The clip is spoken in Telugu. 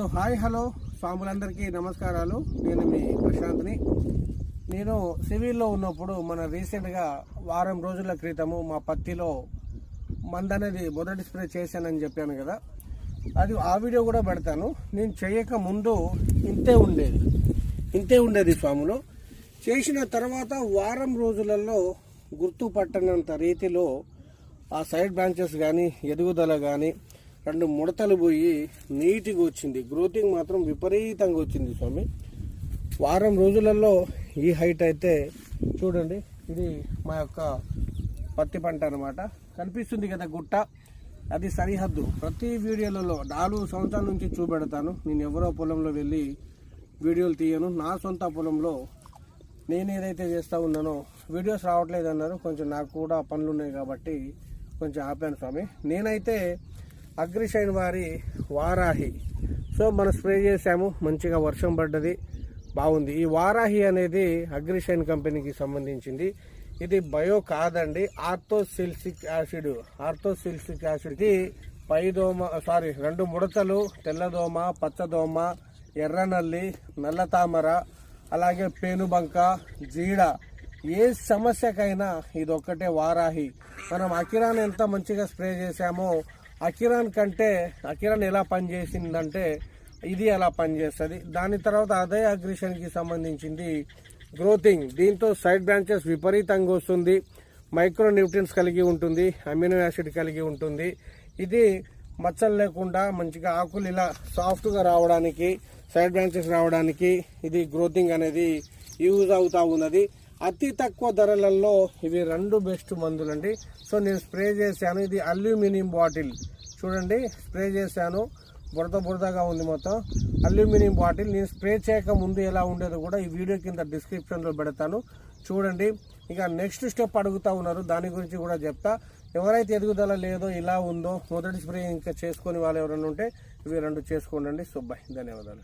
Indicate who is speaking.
Speaker 1: సో హాయ్ హలో స్వాములందరికీ నమస్కారాలు. నేను మీ ప్రశాంత్ని. నేను సివిల్లో ఉన్నప్పుడు మన రీసెంట్గా వారం రోజుల క్రితము మా పత్తిలో మంద అనేది మొదటి స్ప్రే చేశానని చెప్పాను కదా. అది ఆ వీడియో కూడా పెడతాను. నేను చేయక ముందు ఇంతే ఉండేది. ఇంతే ఉండేది స్వాములు. చేసిన తర్వాత వారం రోజులలో గుర్తుపట్టనంత రీతిలో ఆ సైడ్ బ్రాంచెస్ కానీ ఎదుగుదల కానీ రెండు ముడతలు పోయి నీట్గా వచ్చింది. గ్రోతింగ్ మాత్రం విపరీతంగా వచ్చింది స్వామి. వారం రోజులలో ఈ హైట్ అయితే చూడండి ఇది మా యొక్క పత్తి పంట అనమాట కనిపిస్తుంది కదా గుట్ట? అది సరిహద్దు. ప్రతి వీడియోలలో నాలుగు సంవత్సరాల నుంచి చూపెడతాను. నేను ఎవరో పొలంలో వెళ్ళి వీడియోలు తీయను. నా సొంత పొలంలో నేను ఏదైతే చేస్తూ ఉన్నానో వీడియోస్ రావట్లేదు అన్నారు. కొంచెం నాకు కూడా పనులు ఉన్నాయి కాబట్టి కొంచెం ఆపాను స్వామి. నేనైతే అగ్రిషైన్ వారి వారాహి. సో మనం స్ప్రే చేసాము మంచిగా వర్షం పడ్డది బాగుంది. ఈ వారాహి అనేది అగ్రిషైన్ కంపెనీకి సంబంధించింది. ఇది బయో కాదండి ఆర్థోసిల్సిక్ యాసిడ్ ఆర్థోసిల్సిక్ యాసిడ్. ఇది పైదోమ సారీ రెండు ముడతలు తెల్లదోమ పచ్చదోమ ఎర్రనల్లి నల్ల తామర అలాగే పేనుబంక జీడ. ఏ సమస్యకైనా ఇది ఒక్కటే వారాహి. మనం అకిరాన్ ఎంత మంచిగా స్ప్రే చేసామో అకిరాన్ కంటే అకిరాన్ ఎలా పనిచేసిందంటే ఇది ఎలా పనిచేస్తుంది. దాని తర్వాత అదే అగ్రిషన్కి సంబంధించింది గ్రోతింగ్. దీంతో సైడ్ బ్రాంచెస్ విపరీతంగా వస్తుంది. మైక్రో న్యూట్రియన్స్ కలిగి ఉంటుంది. అమినో యాసిడ్ కలిగి ఉంటుంది. ఇది మచ్చలు లేకుండా మంచిగా ఆకులు ఇలా సాఫ్ట్గా రావడానికి సైడ్ బ్రాంచెస్ రావడానికి ఇది గ్రోతింగ్ అనేది యూజ్ అవుతూ ఉన్నది. అతి తక్కువ ధరలలో ఇవి రెండు బెస్ట్ మందులండి. సో నేను స్ప్రే చేశాను. ఇది అల్యూమినియం బాటిల్. చూడండి స్ప్రే చేశాను. బురద బురదగా ఉంది మొత్తం. Aluminium bottle. నేను స్ప్రే చేయక ముందు ఎలా ఉండేదో కూడా ఈ వీడియో కింద డిస్క్రిప్షన్లో పెడతాను. చూడండి ఇక నెక్స్ట్ స్టెప్ అడుగుతా ఉన్నారు. దాని గురించి కూడా చెప్తా. ఎవరైతే ఎదుగుదల లేదో ఇలా ఉందో మొదటి స్ప్రే ఇంకా చేసుకొని వాళ్ళు ఎవరైనా ఉంటే ఇవి రెండు చేసుకోండి. సుబ్బాయ్ ధన్యవాదాలు.